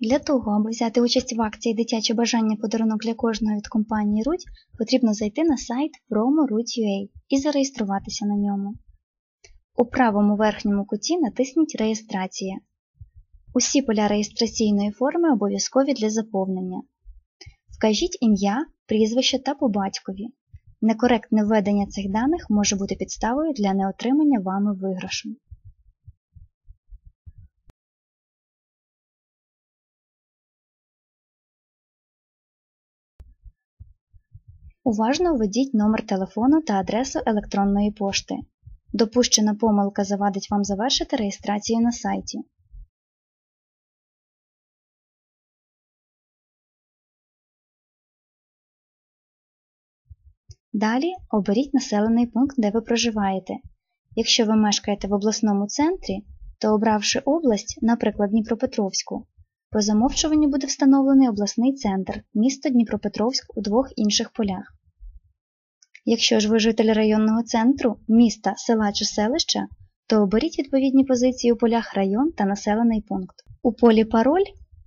Для того, аби взяти участь в акції Дитяче бажання подарунок для кожного від компанії Руть, потрібно зайти на сайт promo.rut.ua і зареєструватися на ньому. У правому верхньому куті натисніть Реєстрація. Усі поля реєстраційної форми обов'язкові для заповнення. Вкажіть ім'я, прізвище та по батькові. Некоректне введення цих даних може бути підставою для неотримання вами виграшу. Уважно введіть номер телефону та адресу електронної пошти. Допущена помилка завадить вам завершити реєстрацію на сайті. Далі оберіть населений пункт, де ви проживаєте. Якщо ви мешкаєте в обласному центрі, то обравши область, наприклад, Дніпропетровську, по замовчуванню буде встановлений обласний центр, місто Дніпропетровськ у двох інших полях. Якщо ж ви житель районного центру, міста, села чи селища, то оберіть відповідні позиції у полях район та населений пункт. У полі Пароль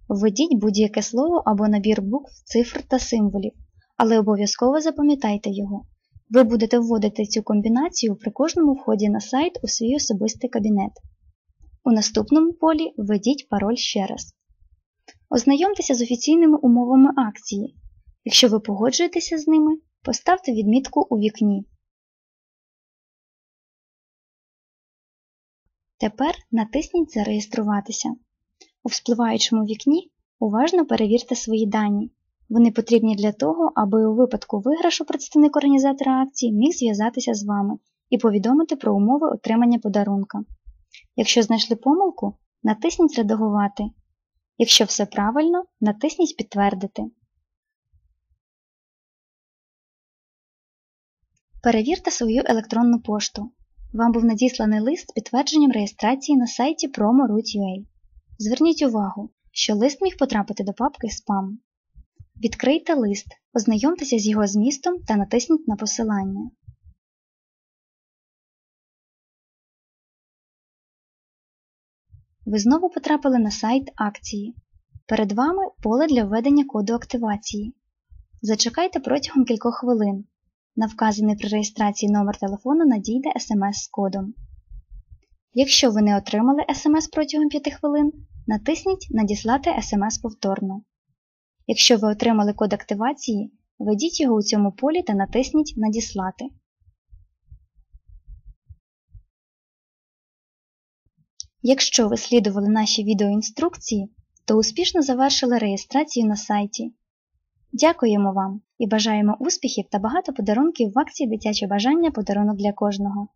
введіть будь-яке слово або набір букв, цифр та символів, але обов'язково запам'ятайте його. Ви будете вводити цю комбінацію при кожному вході на сайт у свій особистий кабінет. У наступному полі введіть пароль ще раз. Ознайомтеся з офіційними умовами акції. Якщо ви погоджуєтеся з ними, поставте відмітку у вікні. Тепер натисніть Зареєструватися. У вспливаючому вікні уважно перевірте свої дані. Вони потрібні для того, аби у випадку виграшу представник організатора акції міг зв'язатися з вами і повідомити про умови отримання подарунка. Якщо знайшли помилку, натисніть Редагувати. Якщо все правильно, натисніть Підтвердити. Перевірте свою електронну пошту. Вам був надісланий лист з підтвердженням реєстрації на сайті promo.rut.ua. Зверніть увагу, що лист міг потрапити до папки спам. Відкрийте лист, ознайомтеся з його змістом та натисніть на посилання. Ви знову потрапили на сайт акції. Перед вами поле для введення коду активації. Зачекайте протягом кількох хвилин. На вказаний при реєстрації номер телефону надійде смс з кодом. Якщо ви не отримали смс протягом 5 хвилин, натисніть Надіслати смс повторно. Якщо ви отримали код активації, введіть його у цьому полі та натисніть Надіслати. Якщо ви слідували наші відеоінструкції, то успішно завершили реєстрацію на сайті. Дякуємо вам і бажаємо успіхів та багато подарунків в акції Дитяче бажання подарунок для кожного.